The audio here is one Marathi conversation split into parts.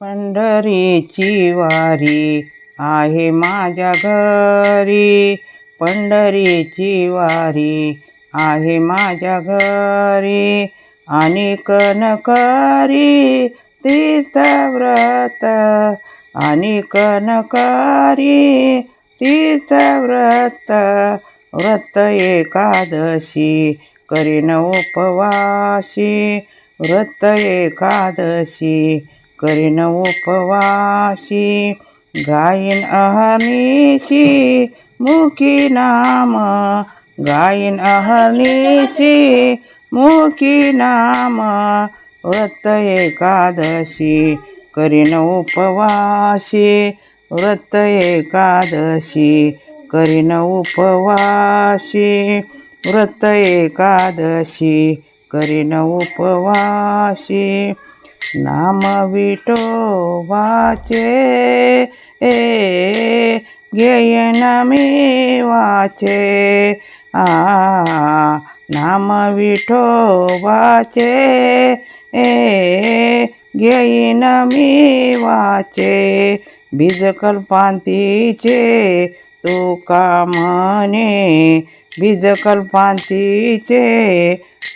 पंढरीची वारी आहे माझ्या घरी. पंढरीची वारी आहे माझ्या घरी. आणि कनकारी तीर्थव्रत आणि कनकारी तीर्थव्रत व्रत एकादशी करीन उपवासी. व्रत एकादशी करीन उपवासी गायन अहनिशी मुखी नाम. गायन अहनिशी मुखी नाम. व्रत एकादशी करीन उपवासी व्रत एकादशी करीन उपवासी व्रत एकादशी करीन उपवासी. नाम विठोबाचे ए घेयन मी वाचे. आ नाम विठोबाचे ए घेईन मी वाचे. बीज कल्पांतीचे तुका म्हणे? बीज कल्पांतीचे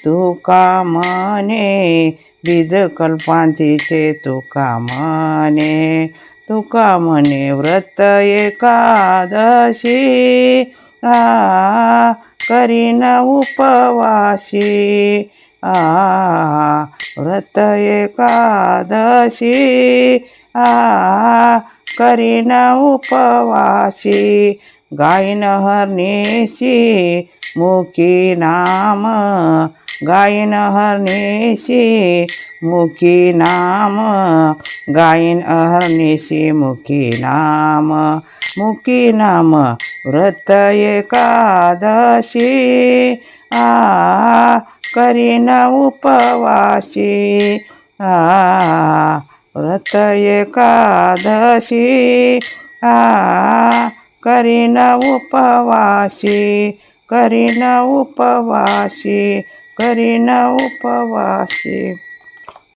तुका म्हणे? बीज कल्पांतीचे तुका म्हणे. तुका म्हणे व्रत एकादशी. आ करीन उपवाशी. आ व्रत एकादशी. आ करीन उपवाशी. गायन हरणीशी मुखी नाम. गायन अहर्निशी मुखी नाम गायन अहर्निशी मुखी नाम मुखी नाम व्रत एकादशी आ करीन उपवासी आ व्रत एकादशी आ करीन उपवासी करीन उपवासी करीन उपवासी